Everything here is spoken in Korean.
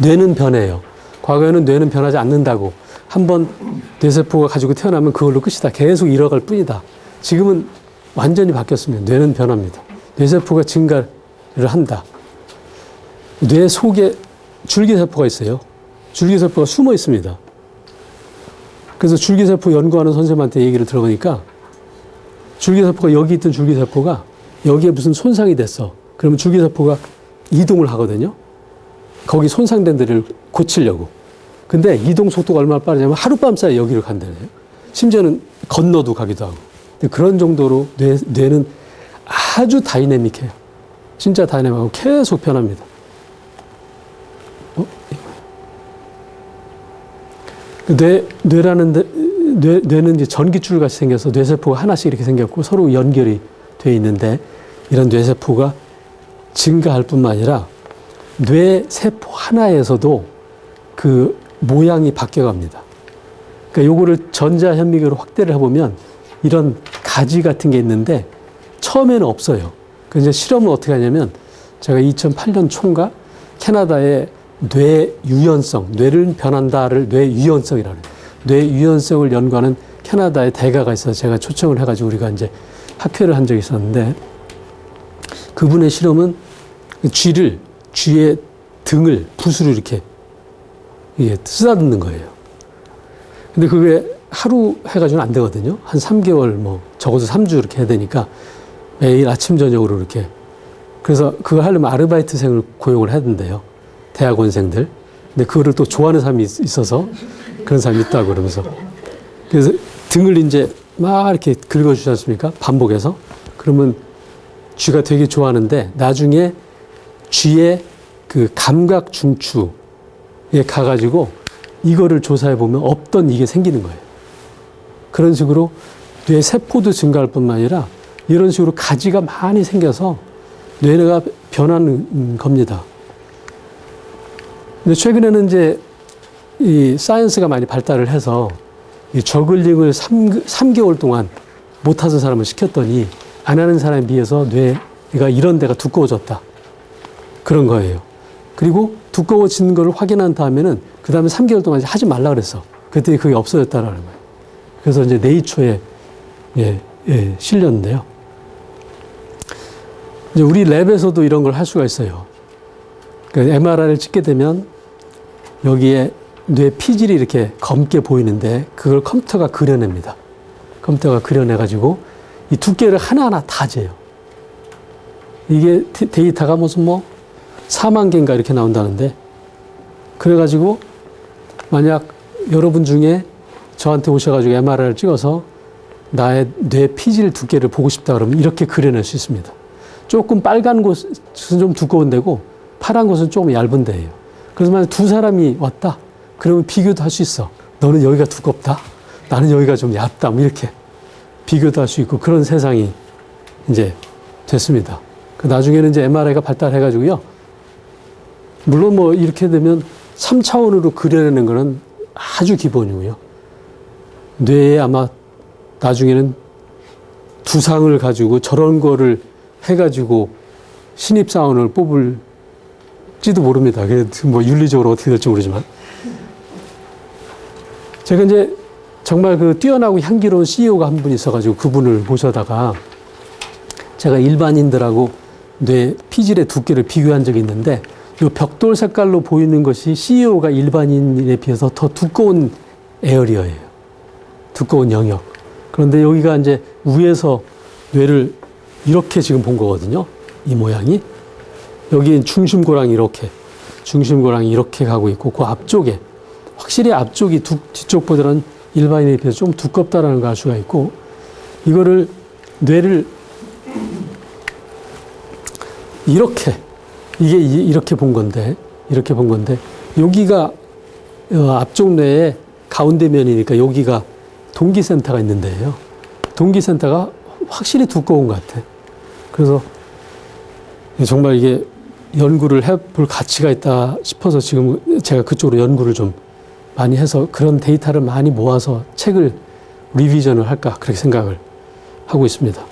뇌는 변해요. 과거에는 뇌는 변하지 않는다고. 한번 뇌세포가 가지고 태어나면 그걸로 끝이다. 계속 잃어갈 뿐이다. 지금은 완전히 바뀌었습니다. 뇌는 변합니다. 뇌세포가 증가를 한다. 뇌 속에 줄기세포가 있어요. 줄기세포가 숨어 있습니다. 그래서 줄기세포 연구하는 선생님한테 얘기를 들어보니까 줄기세포가 여기 있던 줄기세포가 여기에 무슨 손상이 됐어. 그러면 줄기세포가 이동을 하거든요. 거기 손상된 데를 고치려고. 근데 이동 속도가 얼마나 빠르냐면 하룻밤 사이에 여기를 간다네요. 심지어는 건너도 가기도 하고. 그런 정도로 뇌, 뇌는 아주 다이내믹해요. 진짜 다이내믹하고 계속 변합니다. 어? 뇌, 뇌라는 데, 뇌, 뇌는 이제 전기줄 같이 생겨서 뇌세포가 하나씩 이렇게 생겼고 서로 연결이 돼 있는데 이런 뇌세포가 증가할 뿐만 아니라 뇌 세포 하나에서도 그 모양이 바뀌어 갑니다. 그러니까 요거를 전자현미경으로 확대를 해보면 이런 가지 같은 게 있는데 처음에는 없어요. 그 이제 실험을 어떻게 하냐면 제가 2008년 총과 캐나다의 뇌 유연성, 뇌를 변한다를 뇌 유연성이라는 뇌 유연성을 연구하는 캐나다의 대가가 있어서 제가 초청을 해가지고 우리가 이제 학회를 한 적이 있었는데 그분의 실험은 쥐를 쥐의 등을 붓으로 이렇게 이게 쓰다듬는 거예요. 근데 그게 하루 해가지고는 안 되거든요. 한 3개월 뭐 적어도 3주 이렇게 해야 되니까 매일 아침 저녁으로 이렇게 그래서 그거 하려면 아르바이트생을 고용을 해야 된대요. 대학원생들. 근데 그거를 또 좋아하는 사람이 있- 있어서 그런 사람이 있다고 그러면서 그래서 등을 이제 막 이렇게 긁어주지 않습니까? 반복해서. 그러면 쥐가 되게 좋아하는데 나중에 쥐의 그 감각 중추에 가가지고 이거를 조사해 보면 없던 이게 생기는 거예요. 그런 식으로 뇌 세포도 증가할 뿐만 아니라 이런 식으로 가지가 많이 생겨서 뇌가 변하는 겁니다. 근데 최근에는 이제 이 사이언스가 많이 발달을 해서 이 저글링을 3, 3개월 동안 못 하는 사람을 시켰더니 안 하는 사람에 비해서 뇌가 이런 데가 두꺼워졌다. 그런 거예요. 그리고 두꺼워진 걸 확인한 다음에는 그 다음에 3개월 동안 하지 말라 그랬어. 그랬더니 그게 없어졌다라는 거예요. 그래서 이제 네이처에 예, 예, 실렸는데요. 이제 우리 랩에서도 이런 걸 할 수가 있어요. 그 MRI를 찍게 되면 여기에 뇌 피질이 이렇게 검게 보이는데 그걸 컴퓨터가 그려냅니다. 컴퓨터가 그려내가지고 이 두께를 하나하나 다 재요. 이게 데- 데이터가 무슨 뭐 4만 개인가 이렇게 나온다는데 그래가지고 만약 여러분 중에 저한테 오셔가지고 MRI를 찍어서 나의 뇌 피질 두께를 보고 싶다 그러면 이렇게 그려낼 수 있습니다. 조금 빨간 곳은 좀 두꺼운 데고 파란 곳은 조금 얇은 데예요. 그래서 만약 두 사람이 왔다. 그러면 비교도 할 수 있어. 너는 여기가 두껍다. 나는 여기가 좀 얇다. 뭐 이렇게 비교도 할 수 있고 그런 세상이 이제 됐습니다. 그 나중에는 이제 MRI가 발달해가지고요. 물론 뭐 이렇게 되면 3차원으로 그려내는 거는 아주 기본이고요. 뇌에 아마 나중에는 두상을 가지고 저런 거를 해가지고 신입사원을 뽑을지도 모릅니다. 뭐 윤리적으로 어떻게 될지 모르지만. 제가 이제 정말 그 뛰어나고 향기로운 CEO가 한 분 있어가지고 그분을 모셔다가 제가 일반인들하고 뇌 피질의 두께를 비교한 적이 있는데 이 벽돌 색깔로 보이는 것이 CEO가 일반인에 비해서 더 두꺼운 에어리어예요. 두꺼운 영역. 그런데 여기가 이제 위에서 뇌를 이렇게 지금 본 거거든요. 이 모양이. 여기 중심고랑이 이렇게, 중심고랑이 이렇게 가고 있고, 그 앞쪽에, 확실히 앞쪽이 두, 뒤쪽보다는 일반인에 비해서 좀 두껍다라는 걸 알 수가 있고, 이거를, 뇌를 이렇게, 이게 이- 이렇게 본 건데, 이렇게 본 건데, 여기가 어, 앞쪽 뇌의 가운데 면이니까 여기가 동기센터가 있는데요. 동기센터가 확실히 두꺼운 것 같아. 그래서 정말 이게 연구를 해볼 가치가 있다 싶어서 지금 제가 그쪽으로 연구를 좀 많이 해서 그런 데이터를 많이 모아서 책을 리비전을 할까 그렇게 생각을 하고 있습니다.